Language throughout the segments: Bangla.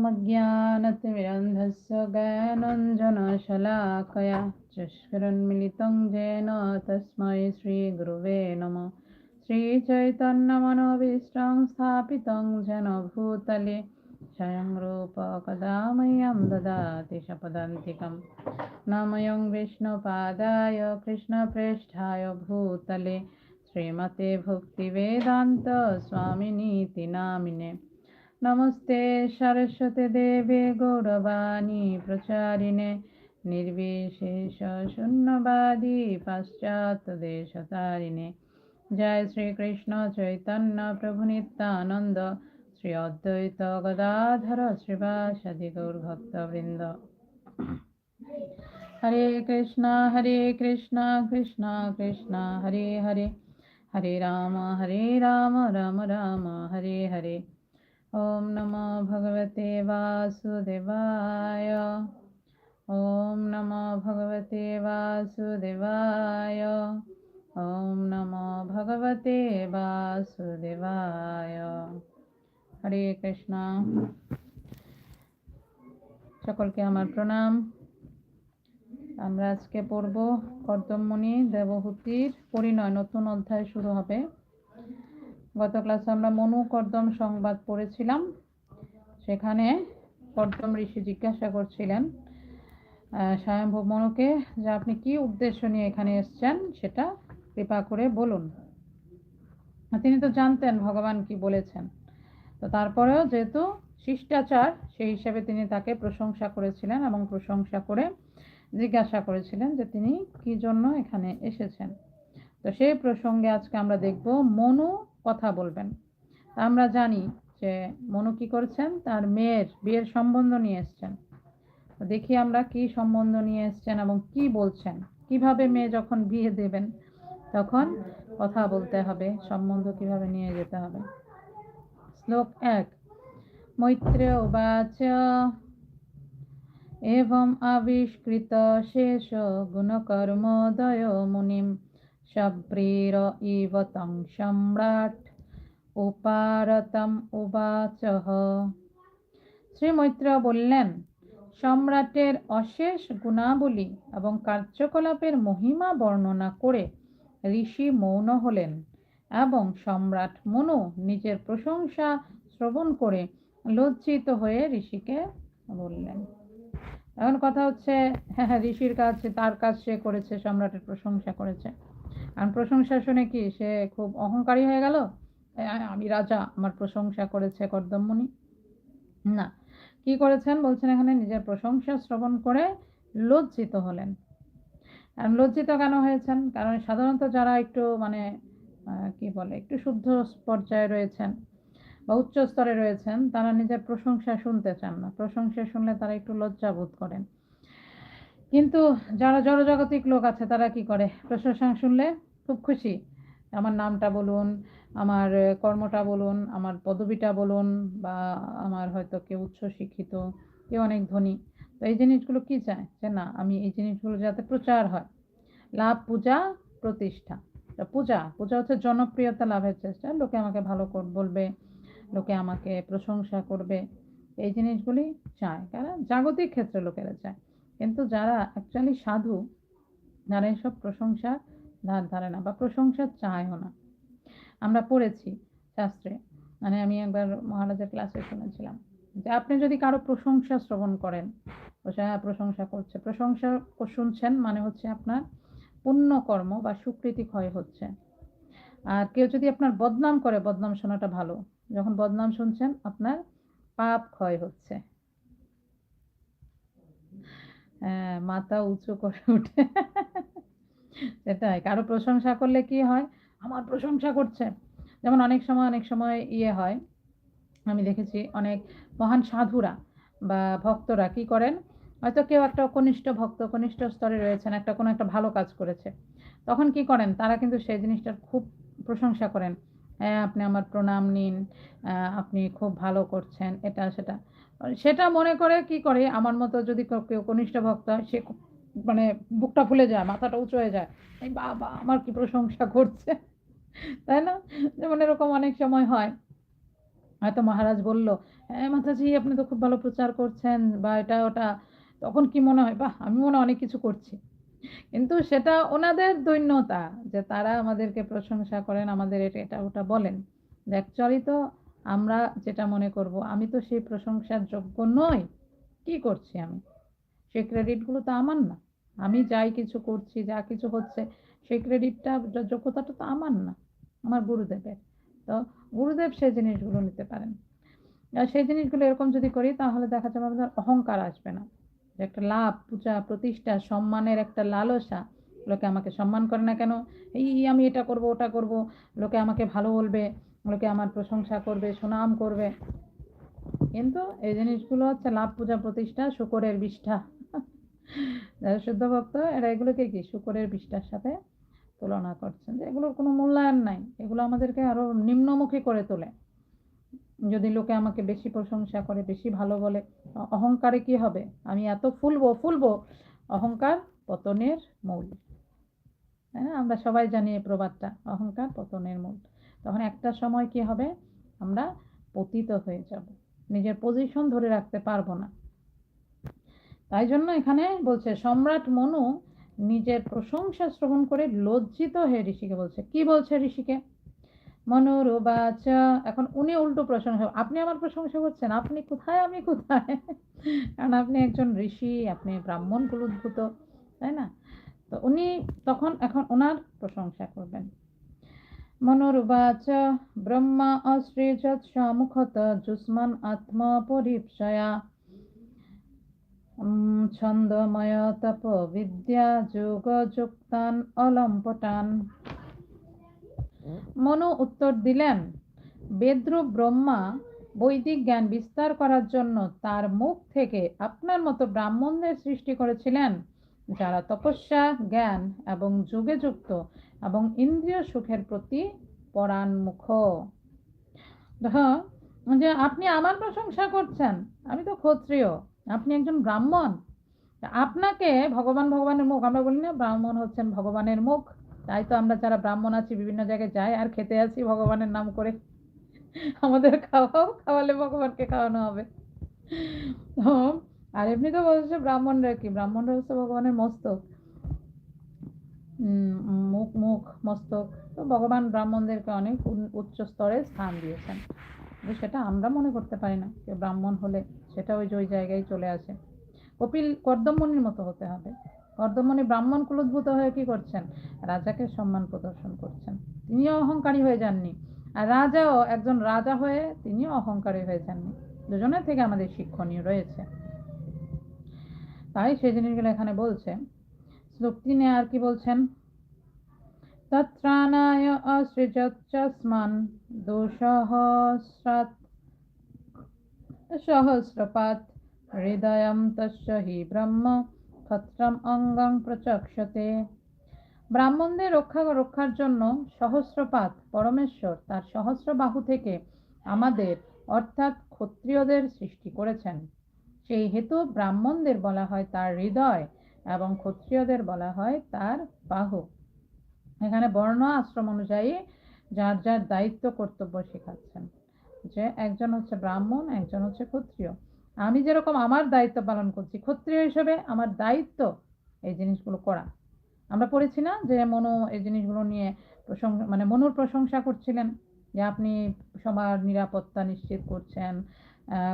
ओमज्ञानतिमिरन्धस्य ज्ञानञ्जनशलाकया चष्करन्मिलितं येन तस्मै श्रीगुरुवे नमः श्रीचैतन्यमनोभीष्टं स्थापितं जेन भूतले स्वयं रूपकदा मह्यं ददाति शपदान्तिकं नमयं विष्णुपादाय कृष्णप्रेष्ठाय भूतले श्रीमते भक्तिवेदान्त स्वामिनीति नामिने नमस्ते सरस्वती देवे गौरवाणी प्रचारिणे निर्विशेषशून्यवादी पाश्चात्यदेशतारिणे जय श्रीकृष्ण चैतन्य प्रभु नित्यानन्द श्री अद्वैत गदाधर श्रीवासदि गौरभक्तवृन्द हरे कृष्णा हरे कृष्णा कृष्णा कृष्णा हरे हरे हरे राम हरे राम राम राम हरे हरे ॐ नमो भगवते वासुदेवाय ॐ नमो भगवते वासुदेवाय ॐ नमो भगवते वासुदेवाय হরে কৃষ্ণ সকলকে আমার প্রণাম আমরা আজকে পড়ব কর্দমমণি দেবহূতির পরিণয় নতুন অধ্যায় শুরু হবে গত ক্লাসে আমরা মনু কর্দম সংবাদ পড়েছিলাম। সেখানে কর্দম ঋষি জিজ্ঞাসা করছিলেন স্বয়ংভব মনুকে যে আপনি কি উদ্দেশ্য নিয়ে এখানে এসছেন সেটা কৃপা করে বলুন। তিনি তো জানতেন ভগবান কি বলেছেন। তো তারপরেও যেহেতু শিষ্টাচার, সেই হিসাবে তিনি তাকে প্রশংসা করেছিলেন এবং প্রশংসা করে জিজ্ঞাসা করেছিলেন যে তিনি কি জন্য এখানে এসেছেন। তো সেই প্রসঙ্গে আজকে আমরা দেখব মনু কথা বলবেন। আমরা জানি যে মনু কি করছেন? তার মেয়ের বিয়ের সম্বন্ধ নিয়ে এসছেন। দেখি আমরা কি সম্বন্ধ নিয়ে এসছেন এবং কি বলছেন? কীভাবে মেয়ে যখন বিয়ে দেবেন, তখন কথা বলতে হবে, সম্বন্ধ কীভাবে নিয়ে যেতে হবে। শ্লোক এক মৈত্রেয় বাচ এবং আবিষ্কৃত শেষ গুণকর্মোদয় মুনিম। शब्रीर इव तं সম্রাট উপারতম উবাচহ শ্রী মৈত্র বললেন সম্রাটের অশেষ গুণাবলী এবং কার্যকলাপের মহিমা বর্ণনা করে ঋষি মৌন হলেন এবং সম্রাট মনু নিজের প্রশংসা শ্রবণ করে লজ্জিত হয়ে ঋষিকে বললেন এখন কথা হচ্ছে হ্যাঁ হ্যাঁ ঋষির কাজ তার কাজ সে করেছে সম্রাটের প্রশংসা করেছে আর প্রশংসা শুনে কি সে খুব অহংকারী হয়ে গেল? আমি রাজা, আমার প্রশংসা করেছে কর্দমমণি না, কি করেছেন? বলছেন এখানে নিজের প্রশংসা শ্রবণ করে লজ্জিত হলেন। লজ্জিত কেন হয়েছেন? কারণ সাধারণত যারা একটু মানে কি বলে, একটু শুদ্ধ পর্যায়ে রয়েছেন বা উচ্চ স্তরে রয়েছেন, তারা নিজের প্রশংসা শুনতে চান না। প্রশংসা শুনলে তারা একটু লজ্জা বোধ করেন। কিন্তু যারা জড়জাগতিক লোক আছে, তারা কি করে? প্রশংসা শুনলে খুব খুশি। আমার নামটা বলুন, আমার কর্মটা বলুন, আমার পদবিটা বলুন, বা আমার হয়তো কেউ উচ্চ শিক্ষিত কেউ অনেক ধনী। তো এই জিনিসগুলো কি চায়? যে না, আমি এই জিনিসগুলো যাতে প্রচার হয়। লাভ, পূজা, প্রতিষ্ঠা। পূজা পূজা হচ্ছে জনপ্রিয়তা লাভের চেষ্টা। লোকে আমাকে ভালো বলবে, লোকে আমাকে প্রশংসা করবে। এই জিনিসগুলি চায়। কারণ জাগতিক ক্ষেত্রে লোকেরা চায়। কিন্তু যারা অ্যাকচুয়ালি সাধু, যারা এসব প্রশংসা ধার ধারে না বা প্রশংসা চায়ও না। আমরা পড়েছি শাস্ত্রে মানে আমি একবার মহারাজের ক্লাসে শুনেছিলাম যে আপনি যদি কারও প্রশংসা শ্রবণ করেন হ্যাঁ প্রশংসা করছে, প্রশংসা শুনছেন মানে হচ্ছে আপনার পুণ্যকর্ম বা সুকৃতি ক্ষয় হচ্ছে। আর কেউ যদি আপনার বদনাম করে, বদনাম শোনাটা ভালো, যখন বদনাম শুনছেন আপনার পাপ ক্ষয় হচ্ছে। মাথা উঁচু করে উঠে। সেটাই, কারও প্রশংসা করলে কি হয়? আমার প্রশংসা করছে। যেমন অনেক সময় অনেক সময় ইয়ে হয়। আমি দেখেছি অনেক মহান সাধুরা বা ভক্তরা কি করেন? হয়তো কেউ একটা কনিষ্ঠ ভক্ত, কনিষ্ঠ স্তরে রয়েছেন, একটা কোনো একটা ভালো কাজ করেছে। তখন কি করেন? তারা কিন্তু সেই জিনিসটার খুব প্রশংসা করেন। হ্যাঁ আপনি আমার প্রণাম নিন। আপনি খুব ভালো করছেন, এটা, সেটা। সেটা মনে করে কি করে? আমার মতো যদি কেউ কনিষ্ঠ ভক্ত হয়, সে মানে বুকটা ফুলে যায়, মাথাটা উঁচু হয়ে যায়। এই বাবা, আমার কি প্রশংসা করছে? তাই না? যেমন এরকম অনেক সময় হয়। হয়তো মহারাজ বলল হ্যাঁ মাতাজি, আপনি তো খুব ভালো প্রচার করছেন বা এটা, ওটা। তখন কি মনে হয়, বাহ, আমি মনে অনেক কিছু করছি। কিন্তু সেটা ওনাদের দৈন্যতা যে তারা আমাদেরকে প্রশংসা করেন, আমাদের এটা এটা, ওটা বলেন। অ্যাকচুয়ালি তো আমরা যেটা মনে করব, আমি তো সেই প্রশংসার যোগ্য নই। কি করছি আমি? সেই ক্রেডিটগুলো তো আমার না। আমি যাই কিছু করছি, যা কিছু হচ্ছে, সেই ক্রেডিটটা যোগ্যতাটা তো আমার না, আমার গুরুদেবের। তো গুরুদেব সেই জিনিসগুলো নিতে পারেন। সেই জিনিসগুলো এরকম যদি করি, তাহলে দেখা যাবে আমাদের অহংকার আসবে না। যে একটা লাভ, পূজা, প্রতিষ্ঠা, সম্মানের একটা লালসা, লোকে আমাকে সম্মান করে না কেন? এই আমি এটা করব, ওটা করব, লোকে আমাকে ভালো বলবে। লোকে আমার প্রশংসা করবে, সুনাম করবে। কিন্তু এই জিনিসগুলো হচ্ছে লাভ পূজা প্রতিষ্ঠা, শুকরের বিষ্ঠা। যারা শুদ্ধ ভক্ত, এরা এগুলোকে কি? শুকরের বিষ্ঠার সাথে তুলনা করছেন। যে এগুলোর কোনো মূল্যায়ন নাই। এগুলো আমাদেরকে আরও নিম্নমুখী করে তোলে। যদি লোকে আমাকে বেশি প্রশংসা করে, বেশি ভালো বলে, অহংকারে কি হবে? আমি এত ফুলবো ফুলবো অহংকার পতনের মূল। তাই না আমরা সবাই জানি এই প্রবাদটা, অহংকার পতনের মূল। তখন একটা সময় কি হবে? আমরা পতিত হয়ে যাব। নিজের পজিশন ধরে রাখতে পারব না। তাই জন্য এখানে বলছে, সম্রাট মনু নিজের প্রশংসা শ্রবণ করে লজ্জিত হয়ে ঋষিকে বলছে। কি বলছে ঋষিকে? মনোরবাচ এখন উনি উল্টো প্রশংসা, আপনি আমার প্রশংসা করছেন, আপনি কোথায়, আমি কোথায়? কারণ আপনি একজন ঋষি, আপনি ব্রাহ্মণ কুলুদ্ভূত তাই না? তো উনি তখন, এখন ওনার প্রশংসা করবেন। মনোরবাচ, ব্রহ্মা অশ্রীযৎ সম্মুখত, যুষ্মান আত্মা পরিপসয়া। ছন্দময় তপ বিদ্যা যোগ যুক্তান অলম্পটান। মনু উত্তর দিলেন, বেদ্রুপ ব্রহ্মা বৈদিক জ্ঞান বিস্তার করার জন্য তার মুখ থেকে আপনার মতো ব্রাহ্মণদের সৃষ্টি করেছিলেন, যারা তপস্যা, জ্ঞান এবং যুগে যুক্ত এবং ইন্দ্রিয় সুখের প্রতি পরাণমুখ। হ্যাঁ যে আপনি আমার প্রশংসা করছেন, আমি তো ক্ষত্রিয়, আপনি একজন ব্রাহ্মণ, আপনাকে ভগবান ভগবানের মুখ, আমরা বলি না ব্রাহ্মণ হচ্ছেন ভগবানের মুখ, তাই তো আমরা যারা ব্রাহ্মণ আছি বিভিন্ন জায়গায় যাই আর খেতে আসি ভগবানের নাম করে। আমাদের খাওয়াও খাওয়ালে ভগবানকে খাওয়ানো হবে। আর এমনি তো বলছে ব্রাহ্মণরা কি? ব্রাহ্মণরা হচ্ছে ভগবানের মস্তক। মুখ মুখ, মস্তক। তো ভগবান ব্রাহ্মণদেরকে অনেক উচ্চ স্তরে স্থান দিয়েছেন। সেটা আমরা মনে করতে পারি না যে ব্রাহ্মণ হলে সেটা ওই যে ওই জায়গায় চলে আসে। কপিল কর্দমণির মতো হতে হবে। কর্দমণি ব্রাহ্মণ কুলোদ্ভূত হয়ে কি করছেন? রাজাকে সম্মান প্রদর্শন করছেন। তিনিও অহংকারী হয়ে যাননি। আর রাজাও একজন রাজা হয়ে তিনিও অহংকারী হয়ে যাননি। দুজনের থেকে আমাদের শিক্ষণীয় রয়েছে। তাই সেই জিনিসগুলো এখানে বলছে। শ্লোকটি নিয়ে আর কি বলছেন? অসৃজচ্চস্মান সহস্রপাত হৃদয়ম তস্য হি ব্রহ্ম ক্ষত্রম অঙ্গং প্রচক্ষতে। ব্রাহ্মণদের রক্ষা রক্ষার জন্য সহস্রপাত পরমেশ্বর তার সহস্র বাহু থেকে আমাদের অর্থাৎ ক্ষত্রিয়দের সৃষ্টি করেছেন। সেই হেতু ব্রাহ্মণদের বলা হয় তার হৃদয় এবং ক্ষত্রিয়দের বলা হয় তার বাহু। এখানে বর্ণ আশ্রম অনুযায়ী যার যার দায়িত্ব কর্তব্য শেখাচ্ছেন, যে একজন হচ্ছে ব্রাহ্মণ, একজন হচ্ছে ক্ষত্রিয়। আমি যেরকম আমার দায়িত্ব পালন করছি, ক্ষত্রিয় হিসেবে আমার দায়িত্ব এই জিনিসগুলো করা। আমরা পড়েছি না যে মনু এই জিনিসগুলো নিয়ে প্রশংসা মানে মনুর প্রশংসা করছিলেন যে আপনি সবার নিরাপত্তা নিশ্চিত করছেন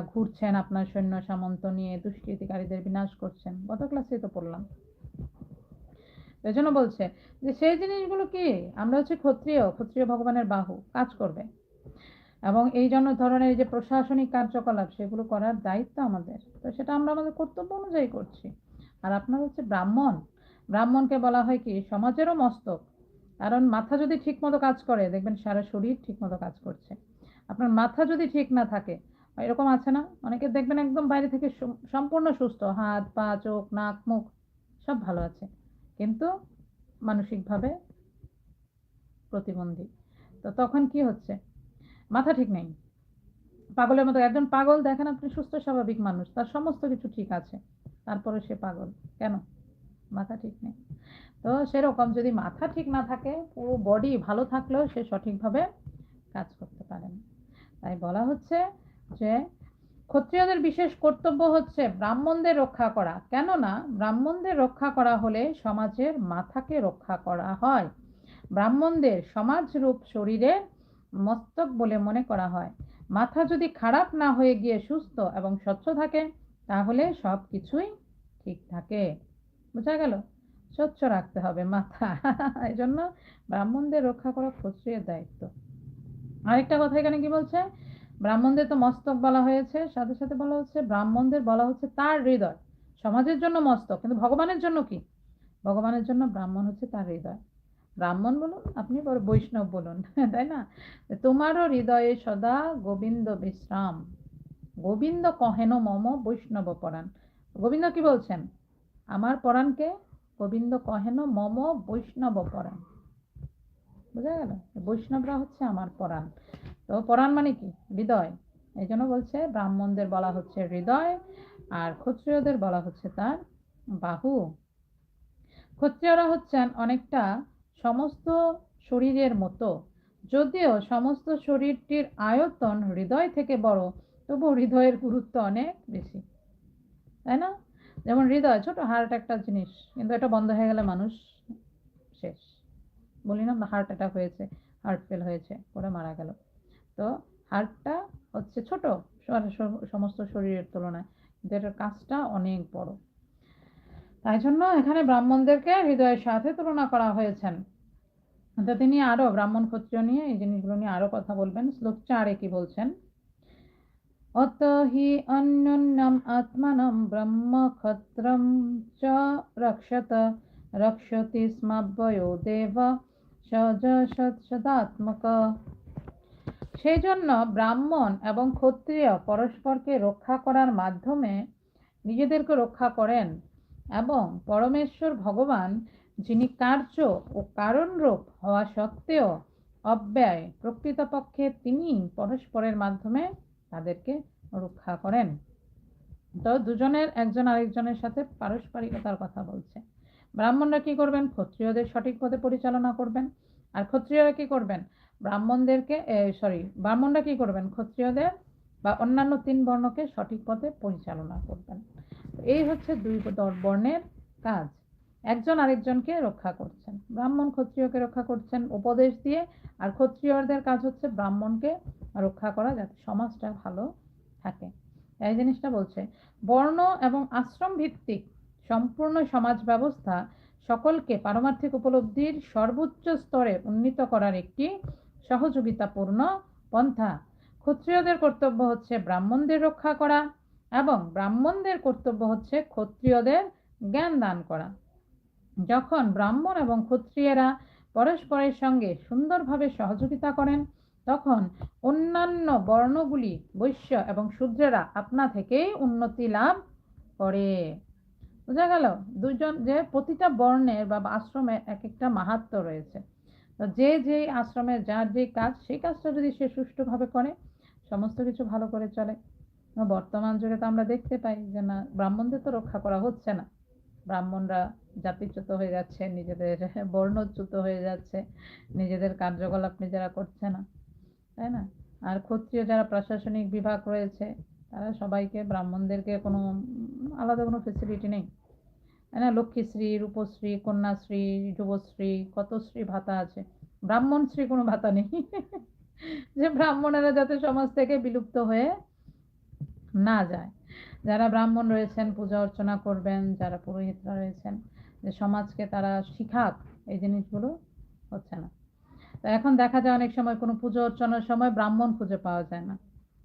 ঘুরছেন আপনার সৈন্য সামন্ত নিয়ে, দুষ্কৃতিকারীদের বিনাশ করছেন। গত ক্লাসে তো পড়লাম। এই জন্য বলছে যে, সেই জিনিসগুলো কি? আমরা হচ্ছে ক্ষত্রিয় ক্ষত্রিয় ভগবানের বাহু, কাজ করবে। এবং এই জন্য ধরনের যে প্রশাসনিক কার্যকলাপ, সেগুলো করার দায়িত্ব আমাদের। তো সেটা আমরা আমাদের কর্তব্য অনুযায়ী করছি। আর আপনার হচ্ছে ব্রাহ্মণ। ব্রাহ্মণকে বলা হয় কি? সমাজেরও মস্তক। কারণ মাথা যদি ঠিকমতো কাজ করে, দেখবেন সারা শরীর ঠিকমতো কাজ করছে। আপনার মাথা যদি ঠিক না থাকে এরকম আছে না? অনেকে দেখবেন একদম বাইরে থেকে সম্পূর্ণ সুস্থ, হাত, পা, চোখ, নাক, মুখ, সব ভালো আছে। কিন্তু মানসিকভাবে প্রতিবন্ধী। তো তখন কি হচ্ছে? মাথা ঠিক নেই। পাগলের মতো একজন পাগল দেখেন আপনি সুস্থ, স্বাভাবিক মানুষ, তার সমস্ত কিছু ঠিক আছে। তারপরে সে পাগল। কেন? মাথা ঠিক নেই। তো সেরকম যদি মাথা ঠিক না থাকে, পুরো বডি ভালো থাকলেও সে সঠিকভাবে কাজ করতে পারে না। তাই বলা হচ্ছে যে ক্ষত্রিয়দের বিশেষ কর্তব্য হচ্ছে ব্রাহ্মণদের রক্ষা করা। কেননা ব্রাহ্মণদের রক্ষা করা হলে সমাজের মাথাকে রক্ষা করা হয়। ব্রাহ্মণদের সমাজরূপ শরীরের মস্তক বলে মনে করা হয়। মাথা যদি খারাপ না হয়ে গিয়ে সুস্থ এবং স্বচ্ছ থাকে, তাহলে সব কিছুই ঠিক থাকে। বোঝা গেল? স্বচ্ছ রাখতে হবে মাথা। এই জন্য ব্রাহ্মণদের রক্ষা করা ক্ষত্রিয়ের দায়িত্ব। আরেকটা কথা এখানে কি বলছে? ব্রাহ্মণদের তো মস্তক বলা হয়েছে, সাথে সাথে বলা হচ্ছে ব্রাহ্মণদের বলা হচ্ছে তার হৃদয়। সমাজের জন্য মস্তক, কিন্তু ভগবানের জন্য কি? ভগবানের জন্য ব্রাহ্মণ হচ্ছে তার হৃদয়। ব্রাহ্মণ বলুন, আপনি বৈষ্ণব বলুন, তাই না? তোমারও হৃদয়ে সদা গোবিন্দ বিশ্রাম। গোবিন্দ কহেন মম বৈষ্ণব পরাণ। গোবিন্দ কি বলছেন? আমার পরাণকে গোবিন্দ কহেন মম বৈষ্ণব পরাণ। বোঝা গেল? বৈষ্ণবরা হচ্ছে আমার পরাণ। তো পরাণ মানে কি? হৃদয়। এই জন্য বলছে ব্রাহ্মণদের বলা হচ্ছে হৃদয় আর ক্ষত্রিয়দের বলা হচ্ছে তার বাহু। ক্ষত্রিয়রা হচ্ছেন অনেকটা সমস্ত শরীরের মতো। যদিও সমস্ত শরীরটির আয়তন হৃদয় থেকে বড়, তবু হৃদয়ের গুরুত্ব অনেক বেশি। তাই না? যেমন হৃদয়, ছোট হার্ট একটা জিনিস, কিন্তু এটা বন্ধ হয়ে গেলে মানুষ শেষ। বলি না হার্ট অ্যাটাক হয়েছে হার্ট ফেল হয়েছে করে মারা গেল। তো হার্টটা হচ্ছে ছোট সমস্ত শরীরের তুলনায়। কিন্তু এটার কাজটা অনেক বড়। তাই জন্য এখানে ব্রাহ্মণদেরকে হৃদয়ের সাথে তুলনা করা হয়েছেন। তো তিনি আরও ব্রাহ্মণ ক্ষত্রিয় নিয়ে এই জিনিসগুলো নিয়ে আরও কথা বলবেন। শ্লোক চারে কি বলছেন? অত হি অন্যন্যম আত্মানম ব্রহ্ম ক্ষত্রম চ রক্ষত, রক্ষতি স্মাব্বয়ো দেব সজ সদাত্মক। সেই জন্য ব্রাহ্মণ এবং ক্ষত্রিয় পরস্পরকে রক্ষা করার মাধ্যমে নিজেদেরকে রক্ষা করেন এবং পরমেশ্বর ভগবান, যিনি কার্য ও কারণরূপ হওয়া সত্ত্বেও অব্যয় প্রকৃতপক্ষে তিনি পরস্পরের মাধ্যমে তাদেরকে রক্ষা করেন। তো দুজনের, একজন আরেকজনের সাথে পারস্পরিকতার কথা বলছে। ব্রাহ্মণরা কি করবেন? ক্ষত্রিয়দের সঠিক পথে পরিচালনা করবেন। আর ক্ষত্রিয়রা কি করবেন? ব্রাহ্মণদেরকে সরি ব্রাহ্মণরা কি করবেন? ক্ষত্রিয়দের বা অন্যান্য তিন বর্ণকে সঠিক পথে পরিচালনা করবেন। এই হচ্ছে দুই বর্ণের কাজ। একজন আরেকজনকে রক্ষা করছেন। ব্রাহ্মণ ক্ষত্রিয়কে রক্ষা করছেন উপদেশ দিয়ে, আর ক্ষত্রিয়দের কাজ হচ্ছে ব্রাহ্মণকে রক্ষা করা যাতে সমাজটা ভালো থাকে। এই জিনিসটা বলছে, বর্ণ এবং আশ্রম ভিত্তিক সম্পূর্ণ সমাজ ব্যবস্থা সকলকে পারমার্থিক উপলব্ধির সর্বোচ্চ স্তরে উন্নীত করার একটি সহযোগিতাপূর্ণ পন্থা। ক্ষত্রিয়দের কর্তব্য হচ্ছে ব্রাহ্মণদের রক্ষা করা এবং ব্রাহ্মণদের কর্তব্য হচ্ছে ক্ষত্রিয়দের জ্ঞান দান করা। যখন ব্রাহ্মণ এবং ক্ষত্রিয়েরা পরস্পরের সঙ্গে সুন্দরভাবে সহযোগিতা করেন, তখন অন্যান্য বর্ণগুলি বৈশ্য এবং শূদ্রেরা আপনা থেকেই উন্নতি লাভ করে। বোঝা গেল? দুজন যে প্রতিটা বর্ণের বা আশ্রমের এক একটা মাহাত্ম রয়েছে। যে যেই আশ্রমের যার যে কাজ সেই কাজটা যদি সে সুষ্ঠুভাবে করে, সমস্ত কিছু ভালো করে চলে। বর্তমান যুগে তো আমরা দেখতে পাই যে না, ব্রাহ্মণদের তো রক্ষা করা হচ্ছে না। ব্রাহ্মণরা জাতিচ্যুত হয়ে যাচ্ছে, নিজেদের বর্ণচ্যুত হয়ে যাচ্ছে, নিজেদের কার্যকলাপ নিজেরা করছে না, তাই না? আর ক্ষত্রিয় যারা প্রশাসনিক বিভাগ রয়েছে, তারা সবাইকে ব্রাহ্মণদেরকে কোনো আলাদা কোনো ফেসিলিটি নেই। না? লক্ষ্মীশ্রী, রূপশ্রী, কন্যাশ্রী, যুবশ্রী কত শ্রী ভাতা আছে? ব্রাহ্মণ শ্রী কোনো ভাতা নেই। যে ব্রাহ্মণেরা যাতে সমাজ থেকে বিলুপ্ত হয়ে না যায়। যারা ব্রাহ্মণ রয়েছেন, পূজা অর্চনা করবেন, যারা পুরোহিতরা রয়েছেন, যে সমাজকে তারা শিখাক, এই জিনিসগুলো হচ্ছে না। তো এখন দেখা যায় অনেক সময় কোনো পুজো অর্চনার সময় ব্রাহ্মণ খুঁজে পাওয়া যায় না।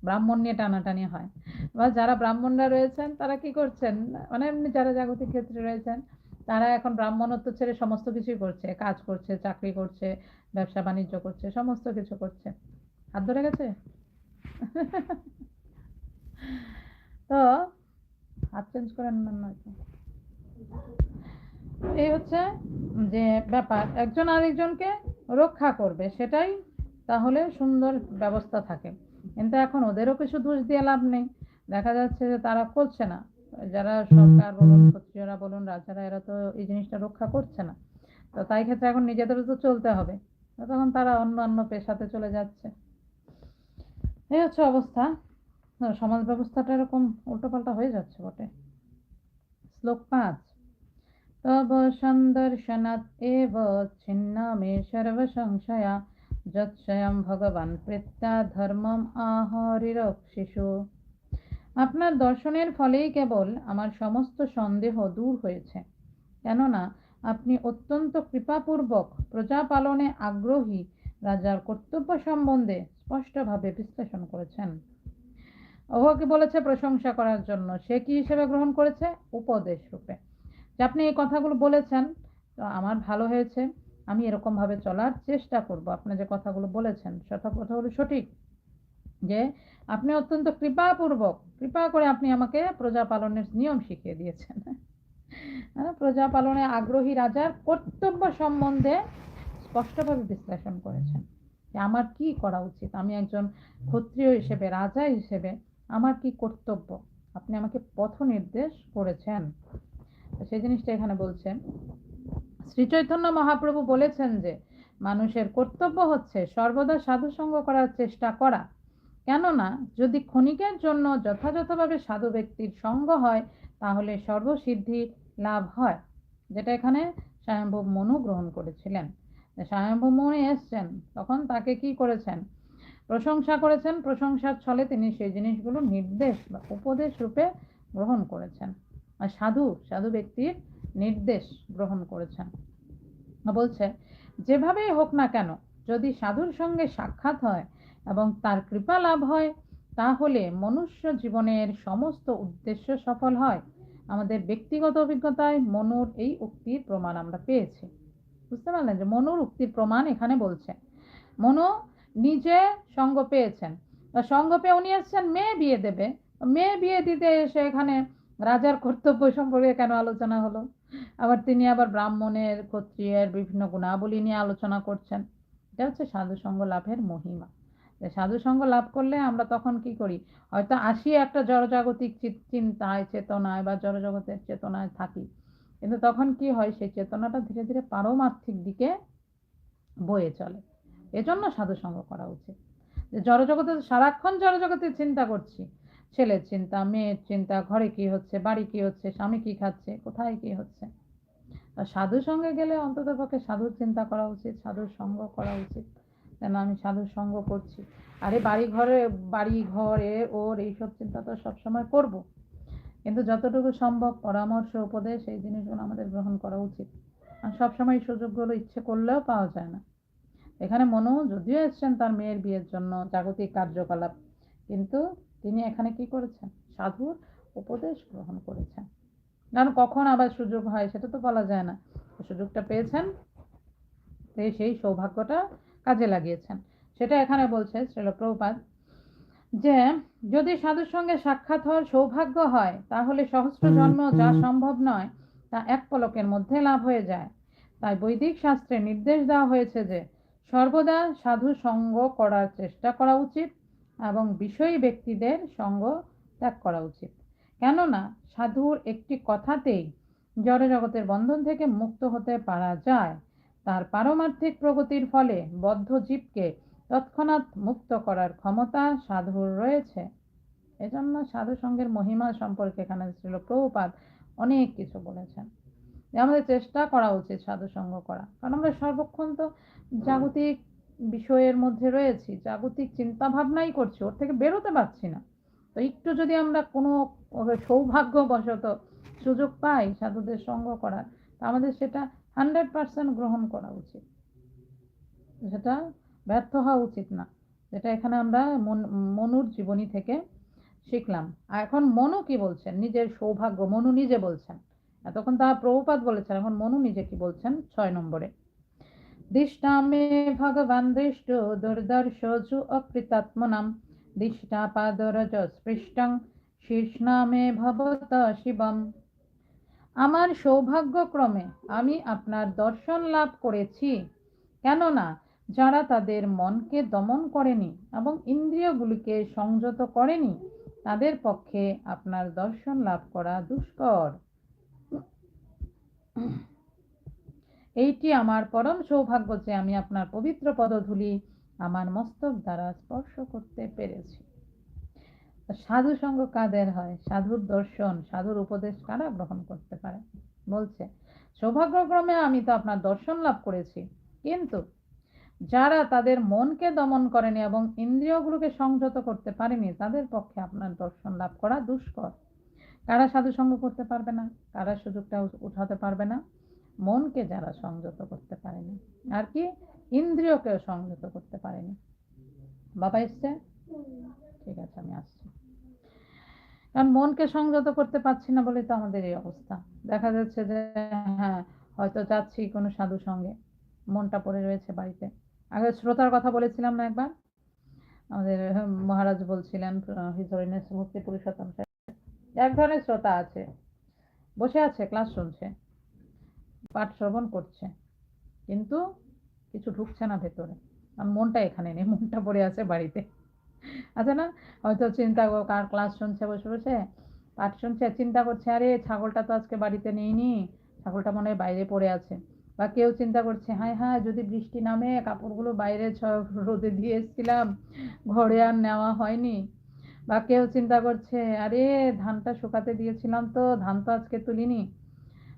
ব্রাহ্মণ নিয়ে টানাটানি হয়। বা যারা ব্রাহ্মণরা রয়েছেন, তারা কি করছেন? মানে এমনি যারা জাগতিক ক্ষেত্রে রয়েছেন, তারা এখন ব্রাহ্মণত্ব ছেড়ে সমস্ত কিছুই করছে। কাজ করছে, চাকরি করছে, ব্যবসা বাণিজ্য করছে, সমস্ত কিছু করছে। হাত ধরে গেছে? তো হাত চেঞ্জ করেন নয়তো এই হচ্ছে যে ব্যাপার, একজন আরেকজনকে রক্ষা করবে, সেটাই তাহলে সুন্দর ব্যবস্থা থাকে। কিন্তু এখন ওদেরও কিছু দোষ দিয়ে লাভ নেই। দেখা যাচ্ছে যে তারা করছে না। যারা সরকার বলুন, ক্ষত্রিয়রা বলুন, রাজারা, এরা তো এই জিনিসটা রক্ষা করছে না। তো তাই ক্ষেত্রে এখন নিজেদেরও তো চলতে হবে। তখন তারা অন্য অন্য পেশাতে চলে যাচ্ছে। এই হচ্ছে অবস্থা। সমাজ ব্যবস্থাটা এরকম উল্টোপাল্টা হয়ে যাচ্ছে বটে। শ্লোক পাঁচ। তব সন্দর্শনাৎ এব ছিন্ন মে সর্বসংশয়া যৎস্বয়ং ভগবান প্রত্যা ধর্মম আহরিরক্ষিষু। আপনার দর্শনের ফলেই কেবল আমার সমস্ত সন্দেহ দূর হয়েছে। কেননা আপনি অত্যন্ত কৃপাপূর্বক প্রজা পালনে আগ্রহী রাজার কর্তব্য সম্বন্ধে স্পষ্টভাবে বিশ্লেষণ করেছেন। ওকে বলেছে প্রশংসা করার জন্য। সে কি হিসেবে গ্রহণ করেছে? উপদেশ রূপে। যে আপনি এই কথাগুলো বলেছেন, তো আমার ভালো হয়েছে। আমি এরকমভাবে চলার চেষ্টা করব। আপনি যে কথাগুলো বলেছেন সেটা কথাগুলো সঠিক যে আপনি অত্যন্ত কৃপাপূর্বক কৃপা করে আপনি আমাকে প্রজা পালনের নিয়ম শিখিয়ে দিয়েছেন। হ্যাঁ, প্রজা পালনে আগ্রহী রাজার কর্তব্য সম্বন্ধে স্পষ্টভাবে বিশ্লেষণ করেছেন যে আমার কি করা উচিত? আমি একজন ক্ষত্রিয় হিসেবে রাজা হিসেবে আমার কি কর্তব্য? আপনি আমাকে পথ নির্দেশ করেছেন সেই জিনিসটা এখানে বলছেন শ্রী চৈতন্য মহাপ্রভু বলেছেন যে, মানুষের কর্তব্য হচ্ছে সর্বদা সাধুসঙ্গ করার চেষ্টা করা। কেননা, যদি ক্ষণিকের জন্য যথাযথভাবে সাধু ব্যক্তির সঙ্গ হয়, তাহলে সর্বসিদ্ধি লাভ হয়, যেটা এখানে স্বয়ম্ভব মনু গ্রহণ করেছিলেন। স্বয়ম্ভব মনু এসছেন, তখন তাকে কি করেছেন? প্রশংসা করেছেন, প্রশংসার ছলে তিনি সেই জিনিসগুলো নির্দেশ বা উপদেশ রূপে গ্রহণ করেছেন। আর সাধু সাধু ব্যক্তির নির্দেশ গ্রহণ করেছেন। বলছে, যেভাবেই হোক না কেন, যদি সাধুর সঙ্গে সাক্ষাৎ হয় এবং তার কৃপা লাভ হয়, তাহলে মনুষ্য জীবনের সমস্ত উদ্দেশ্য সফল হয়। আমাদের ব্যক্তিগত অভিজ্ঞতায় মনুর এই উক্তির প্রমাণ আমরা পেয়েছি। বুঝতে পারলেন যে মনুর উক্তির প্রমাণ এখানে বলছে, মনু নিজে সঙ্গ পেয়েছেন। সঙ্গ পেয়ে উনি এসছেন, মেয়ে বিয়ে দেবে। মেয়ে বিয়ে দিতে এসে এখানে রাজার কর্তব্য সম্পর্কে কেন আলোচনা হলো? আবার তিনি আবার ব্রাহ্মণের, ক্ষত্রিয়ের বিভিন্ন গুণাবলী নিয়ে আলোচনা করছেন। এটা হচ্ছে সাধুসঙ্গ লাভের মহিমা। সাধুসঙ্গ লাভ করলে আমরা তখন কি করি? হয়তো আসি একটা জড়জাগতিক চিন্তায়, চেতনায় বা জড়জগতের চেতনায় থাকি। কিন্তু তখন কি হয়? সেই চেতনাটা ধীরে ধীরে পারমার্থিক দিকে বয়ে চলে। এজন্য সাধুসঙ্গ করা উচিত। যে জড়জগতে সারাক্ষণ জড়জগতে চিন্তা করছি ছেলের চিন্তা, মেয়ের চিন্তা, ঘরে কি হচ্ছে, বাড়ি কি হচ্ছে, স্বামী কি খাচ্ছে, কোথায় কি হচ্ছে। সাধুর সঙ্গে গেলে অন্তত পক্ষে সাধুর চিন্তা করা উচিত, সাধুর সঙ্গ করা উচিত। কেন আমি সাধুর সঙ্গ করছি? আরে বাড়ি ঘরে বাড়ি ঘরে ওর এইসব চিন্তা তো সবসময় করব। কিন্তু যতটুকু সম্ভব পরামর্শ, উপদেশ, এই জিনিসগুলো আমাদের গ্রহণ করা উচিত। আর সবসময় এই সুযোগগুলো ইচ্ছে করলেও পাওয়া যায় না। এখানে মনু যদিও এসছেন তার মেয়ের বিয়ের জন্য, জাগতিক কার্যকলাপ। কিন্তু তিনি এখানে কি করেছেন? সাধুর উপদেশ গ্রহণ করেছেন। কারণ কখন আবার সুযোগ হয় সেটা তো বলা যায় না। সুযোগটা পেয়েছেন সেই সৌভাগ্যটা কাজে লাগিয়েছেন। সেটা এখানে বলছে শ্রীল প্রভুপাত যে, যদি সাধুর সঙ্গে সাক্ষাৎ হওয়ার সৌভাগ্য হয়, তাহলে সহস্র জন্ম যা সম্ভব নয়, তা এক পলকের মধ্যে লাভ হয়ে যায়। তাই বৈদিক শাস্ত্রে নির্দেশ দেওয়া হয়েছে যে, সর্বদা সাধু সঙ্গ করার চেষ্টা করা উচিত। এবং বিষয়ী ব্যক্তিদের সঙ্গ ত্যাগ করা উচিত। কেননা সাধুর একটি কথাতেই জড়জগতের বন্ধন থেকে মুক্ত হতে পারা যায়। তার পারমার্থিক প্রগতির ফলে বদ্ধ জীবকে তৎক্ষণাৎ মুক্ত করার ক্ষমতা সাধুর রয়েছে। এজন্য সাধু সঙ্গের মহিমা সম্পর্কে এখানে ছিল প্রভুপাত অনেক কিছু বলেছেন। আমাদের চেষ্টা করা উচিত সাধু সঙ্গ করা। কারণ আমরা সর্বক্ষণ তো জাগতিক বিষয়ের মধ্যে রয়েছি, জাগতিক চিন্তা ভাবনাই করছি, ওর থেকে বেরোতে পারছি না। তো একটু যদি আমরা কোনো সৌভাগ্যবশত সুযোগ পাই সাধুদের সঙ্গ করার তা আমাদের সেটা হান্ড্রেড পার্সেন্ট গ্রহণ করা উচিত। সেটা ব্যর্থ হওয়া উচিত না। যেটা এখানে আমরা মনুর জীবনী থেকে শিখলাম। আর এখন মনু কি বলছেন? নিজের সৌভাগ্য, মনু নিজে বলছেন। এতক্ষণ তারা প্রভুপাত বলেছেন, এখন মনু নিজে কি বলছেন? ছয় নম্বরে। দিষ্টা মে ভগবান দৃষ্ট দুর্দর্শজু অকৃতাত্মনাম দিষ্টাপাদরজ স্পৃষ্টং শীর্ষনামে ভবত শিবম আমার সৌভাগ্যক্রমে আমি আপনার দর্শন লাভ করেছি, কেননা যারা তাদের মনকে দমন করেনি এবং ইন্দ্রিয়গুলিকে সংযত করেনি, তাদের পক্ষে আপনার দর্শন লাভ করা দুষ্কর। এইটি আমার পরম সৌভাগ্য যে আমি আপনার পবিত্র পদধূলি আমার মস্তক দ্বারা স্পর্শ করতে পেরেছি। সাধু সঙ্গ কাদের হয়? সাধুর দর্শন, সাধুর উপদেশ কারা গ্রহণ করতে পারে? বলছে, সৌভাগ্যক্রমে আমি তো আপনার দর্শন লাভ করেছি। কিন্তু যারা তাদের মনকে দমন করেনি এবং ইন্দ্রিয়গুলোকে সংযত করতে পারেনি, তাদের পক্ষে আপনার দর্শন লাভ করা দুষ্কর। কারা সাধু সঙ্গ করতে পারবে না? কারা সুযোগটা উঠাতে পারবে না? মনকে যারা সংযত করতে পারেনি, আর কি, ইন্দ্রিয়কেও সংযত করতে পারেনি। বাবা এসছে? ঠিক আছে, আমি আসছি। কারণ মনকে সংযত করতে পারছি না বলে তো আমাদের এই অবস্থা। দেখা যাচ্ছে যে হ্যাঁ হয়তো যাচ্ছি কোনো সাধু সঙ্গে, মনটা পড়ে রয়েছে বাড়িতে। আগে শ্রোতার কথা বলেছিলাম না একবার? আমাদের মহারাজ বলছিলেন হিজরিনেস মুক্তি পুরুষোত্তম এক ধরনের শ্রোতা আছে। বসে আছে, ক্লাস শুনছে পাঠ শ্রবণ করছে। কিন্তু কিছু ঢুকছে না ভেতরে। আর মনটা এখানে নেই, মনটা পড়ে আছে বাড়িতে। আছে না, হয়তো চিন্তা কার ক্লাস শুনছে, বসে বসে? পাঠ শুনছে, চিন্তা করছে, আরে ছাগলটা তো আজকে বাড়িতে নেইনি। ছাগলটা মনে হয় বাইরে পড়ে আছে। বা কেউ চিন্তা করছে, হায় হায়, যদি বৃষ্টি নামে কাপড়গুলো বাইরে রোদে দিয়ে এসেছিলাম, ঘরে আর নেওয়া হয়নি। বা কেউ চিন্তা করছে, আরে ধানটা শুকাতে দিয়েছিলাম তো, ধান তো আজকে তুলিনি।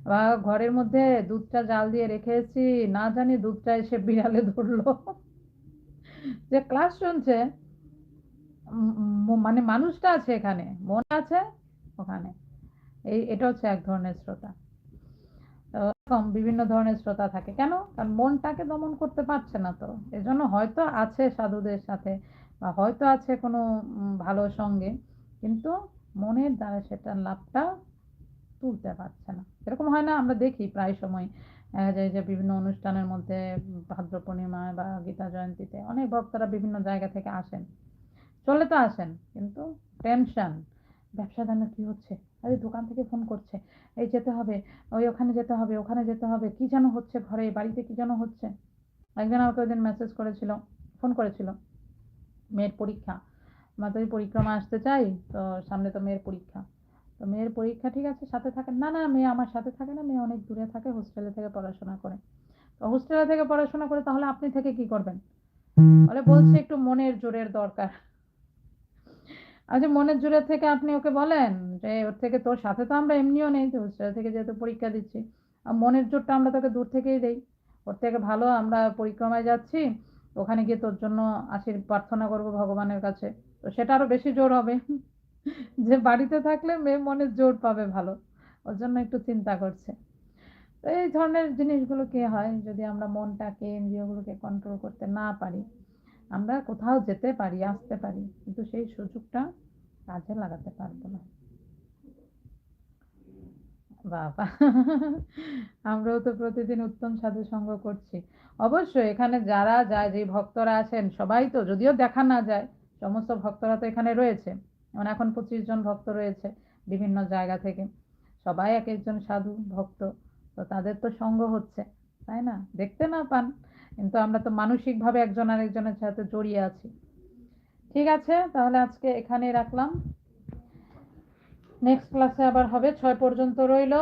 বা ঘরের মধ্যে দুধটা জাল দিয়ে রেখেছি না জানি দুধটা এসে বিড়ালে ধরলো। যে ক্লাস শুনছে মানে মানুষটা আছে এখানে, মন আছে ওখানে। এই, এটা হচ্ছে এক ধরনের শ্রোতা। এরকম বিভিন্ন ধরনের শ্রোতা থাকে। কেন? কারণ মনটাকে দমন করতে পারছে না তো। এজন্য হয়তো আছে সাধুদের সাথে বা হয়তো আছে কোনো ভালো সঙ্গে, কিন্তু মনের দ্বারা সেটার লাভটা তুলতে পারছে না। এরকম হয় না, আমরা দেখি প্রায় সময় দেখা যায় যে, বিভিন্ন অনুষ্ঠানের মধ্যে ভাদ্র পূর্ণিমায় বা গীতা জয়ন্তীতে অনেক ভক্তরা বিভিন্ন জায়গা থেকে আসেন। চলে তো আসেন, কিন্তু টেনশন ব্যবসা দানের কি হচ্ছে? আরে, দোকান থেকে ফোন করছে, এই যেতে হবে, ওই ওখানে যেতে হবে, ওখানে যেতে হবে, কি যেন হচ্ছে ঘরে, বাড়িতে কি যেন হচ্ছে। একজন আমাকে ওই দিন মেসেজ করেছিল ফোন করেছিল, মেয়ের পরীক্ষা। মাতারি পরিক্রমা আসতে চাই, তো সামনে তো মেয়ের পরীক্ষা। তো মেয়ের পরীক্ষা ঠিক আছে, সাথে থাকে। না না, মেয়ে আমার সাথে থাকে না, মেয়ে অনেক দূরে থাকে হোস্টেলে থেকে পড়াশোনা করে। তো হোস্টেলে থেকে পড়াশোনা করে তাহলে আপনি থেকে কি করবেন? বলে বলছে একটু মনের জোরের দরকার। আচ্ছা মনের জোরে থেকে আপনি ওকে বলেন যে, ওর থেকে তোর সাথে তো আমরা এমনিও নেই হোস্টেল থেকে যেহেতু পরীক্ষা দিচ্ছি। আর মনের জোরটা আমরা তোকে দূর থেকেই দেই। ওর থেকে ভালো আমরা পরিক্রমায় যাচ্ছি, ওখানে গিয়ে তোর জন্য আশীর প্রার্থনা করব ভগবানের কাছে। তো সেটা আরও বেশি জোর হবে। যে বাড়িতে থাকলে মেয়ে মনে জোর পাবে ভালো। ওর জন্য একটু চিন্তা করছে। তো এই ধরনের জিনিসগুলো কি হয়? যদি আমরা মনটাকে, ইন্দ্রিয়গুলোকে কন্ট্রোল করতে না পারি, আমরা কোথাও যেতে পারি, আসতে পারি, কিন্তু সেই সুযোগটা কাজে লাগাতে পারব না। বাবা, আমরাও তো প্রতিদিন উত্তম সাধু সঙ্গ করছি। অবশ্যই এখানে যারা যায় যে ভক্তরা আছেন, সবাই তো, যদিও দেখা না যায়, সমস্ত ভক্তরা তো এখানে রয়েছে। যেমন এখন পঁচিশ জন ভক্ত রয়েছে বিভিন্ন জায়গা থেকে। সবাই এক একজন সাধু ভক্ত। তো তাদের তো সঙ্গ হচ্ছে, তাই না? দেখতে না পান, কিন্তু আমরা তো মানসিকভাবে একজন আরেকজনের সাথে জড়িয়ে আছি। ঠিক আছে, তাহলে আজকে এখানেই রাখলাম। নেক্সট ক্লাসে আবার হবে, ছয় পর্যন্ত রইল।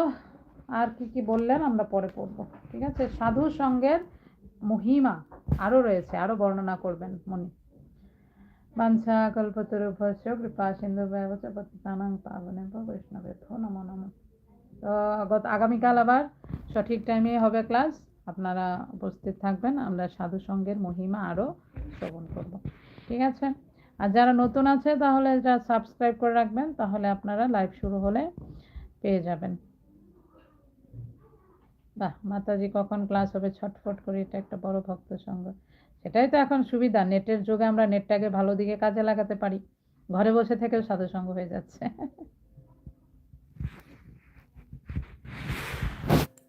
আর কি কি বললেন আমরা পরে পড়ব। ঠিক আছে? সাধু সঙ্গের মহিমা আরও রয়েছে আরও বর্ণনা করবেন মনি। বাঞ্ছা কল্পতরুভস্য কৃপা সিন্ধু ব্যবচ পতিতানাং বৈষ্ণবে নমো নমো তো গত আগামীকাল আবার সঠিক টাইমে হবে ক্লাস আপনারা উপস্থিত থাকবেন। আমরা সাধু সঙ্গের মহিমা আরও শ্রবণ করব। ঠিক আছে? আর যারা নতুন আছে তাহলে যা সাবস্ক্রাইব করে রাখবেন। তাহলে আপনারা লাইভ শুরু হলে পেয়ে যাবেন। বাহ, মাতাজি কখন ক্লাস হবে? ছটফট করে এটা একটা বড় ভক্ত সঙ্গ। সেটাই তো এখন সুবিধা। নেটের যুগে আমরা নেটটাকে ভালো দিকে কাজে লাগাতে পারি। ঘরে বসে থেকেও সাধুসঙ্গ হয়ে যাচ্ছে।